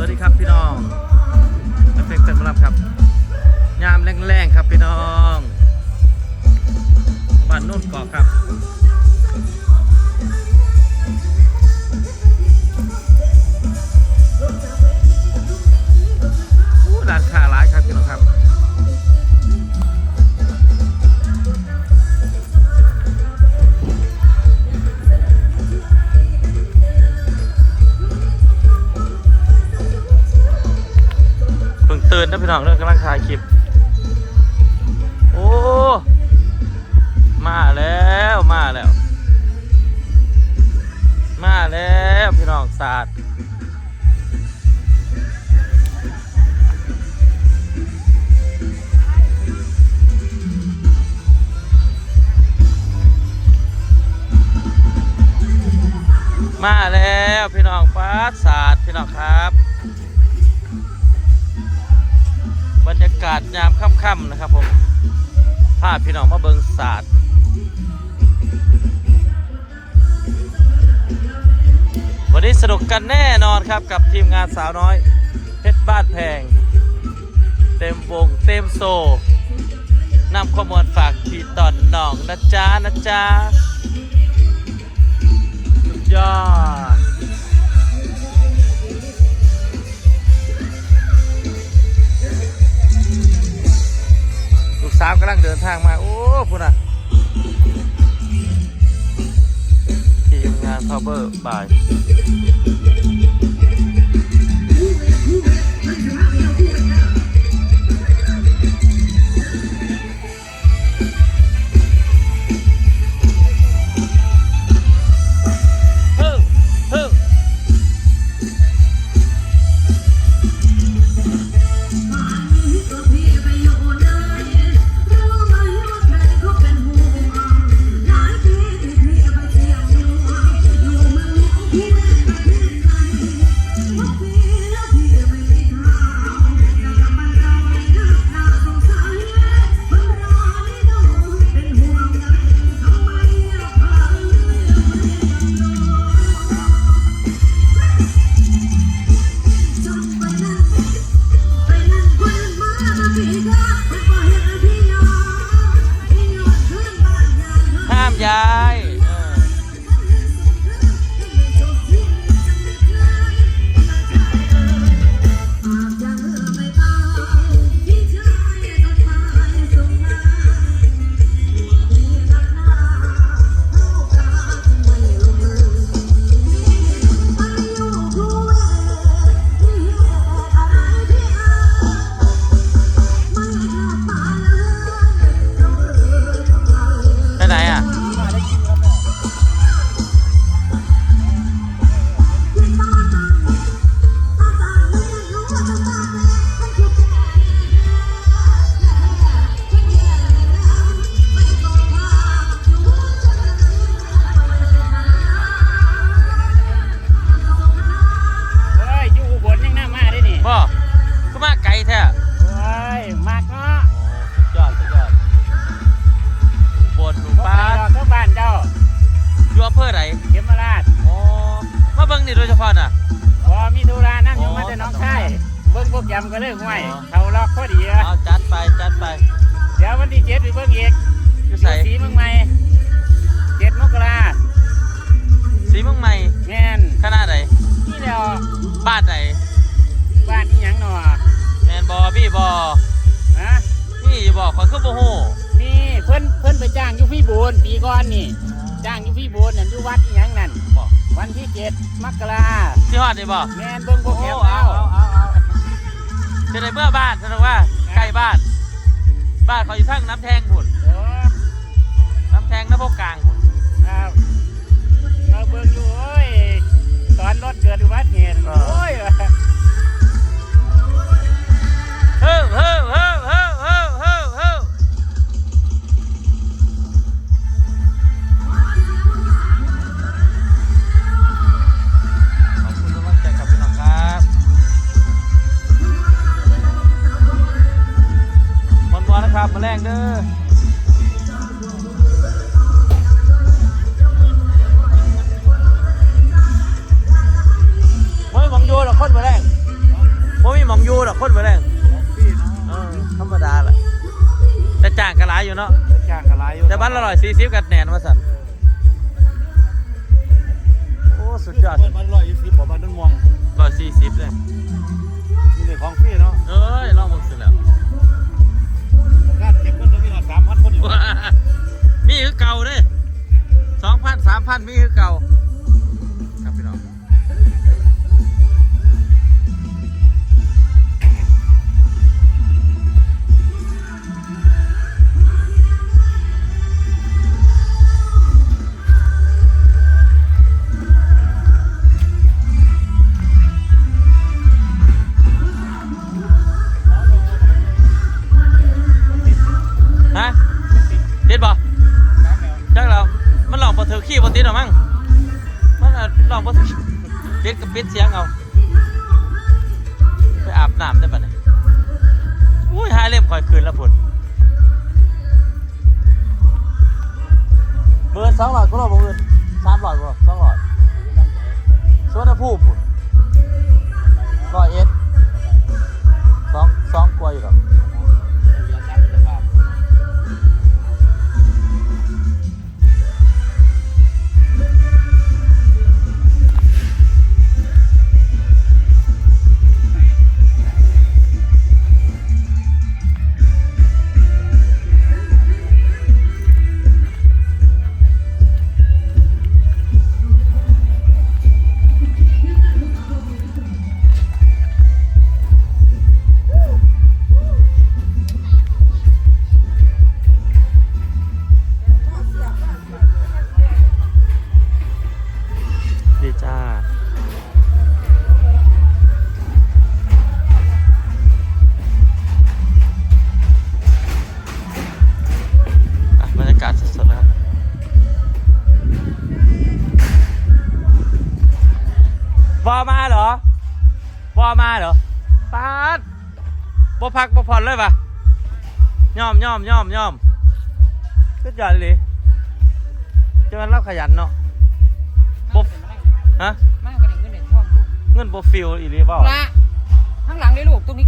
วัสดีครับพี่น้อง ตื่นนะพี่น้องเรื่องกำลังถ่ายคลิป โอ้ มาแล้วมาแล้ว มาแล้วพี่น้องศาสตร์มาแล้วพี่น้องฟ้าศาสตร์พี่น้องครับากาศยามค่ำๆนะครับผมพาพี่น้องมาเบิงศาสตร์วันนี้สนุกกันแน่นอนครับกับทีมงานสาวน้อย เพชรบ้านแพง เต็มวงเต็มโซนำข้อมูลฝากพี่ตอนน้องนะจ๊ะนะจ๊ะสุดยอดาวกำลังเดินทางมา โอ้พุ่นอะ ทีมงานพาวเวอร์บ่าย ดี๋ยววันที่เจ็ดไปเบิ่งอีกอยู่ใส่สีเมืองใหม่เจ็ดมกราสีเมืองใหม่แม่นขนาดไหนนี่แล้วบ้านไหนบ้านนี่ยังหนอแมนบอพี่บอฮะนี่อยู่บอกขอยคือโมโหนี่เพิ่นเพิ่นไปจ้างอยู่พี่บูนปีก่อนนี่ จ้างอยู่พี่บูนนั่นอยู่วัดนี่ยังนั่นบอกวันที่เจ็ดมกราที่ฮอดนี่บอกแม่นเบิ่งโปรโอ้แกรมเอาแล้วเอาเอาเอาจะได้เมื่อบ้านแสดงว่าใกล้บ้านบ้านเขา อยสร้างน้ำแทงผุน ครับมาแรงเด้อไม่มองยูหรอกคนมาแรงไม่มีมองยูหรอกคนมาแรงธรรมดาแหละแต่จ้างกระไรอยู่เนาะจ้างกระไรอยู่แต่บ้านอร่อยซีซิฟกันแหนนมาสั่นโอ้สุดยอดบ้านอร่อยสี่สิบบ้านนุ่งมองร้อยสี่สิบเลยนี่ของพี่เนาะเอ้ยลองมึงสุดแล้ว มพันมีคือเก่า ขี้บ่ติดหรอมั้งมันลอกบ่ถือปิดกับปิดเสียงเอาไปอาบน้ำได้ปะเนี่ยอุ้ยหายเล่มคอยคืนแล้วพุ่นเบอร์สองหลอดก็รอบ่เงินสามหลอดก็สองหลอดสวนภูมิพุ่นร้อยเอ็ดสองสองกว่าอยู่หรอ มาเหรอปาดบ่พักบ่ผ่อนเลยปะย่อมย่อมย่อมย่อมก็ยอดเลยจะมันรับขยันเนาะบ่ฮะมากกว่าเงินเดือนพ่วงลูกเงินบ่ฟิลอีหลีเปล่าละข้างหลังเลยลูกตรงนี้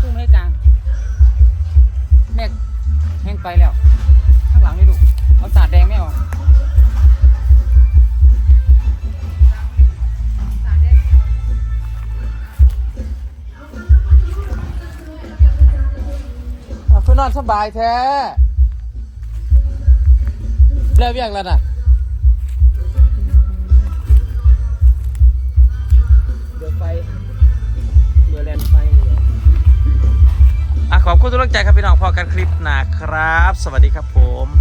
ตู้ไม่กลางแม่แห้งไปแล้ว อะคือนอนสบายแท้ แล้วยังแล้วน่ะ เดือไฟเดือแลนไฟเลยอะขอบคุณทุกกำลังใจครับพี่น้องพอกันคลิปหนาครับ สวัสดีครับผม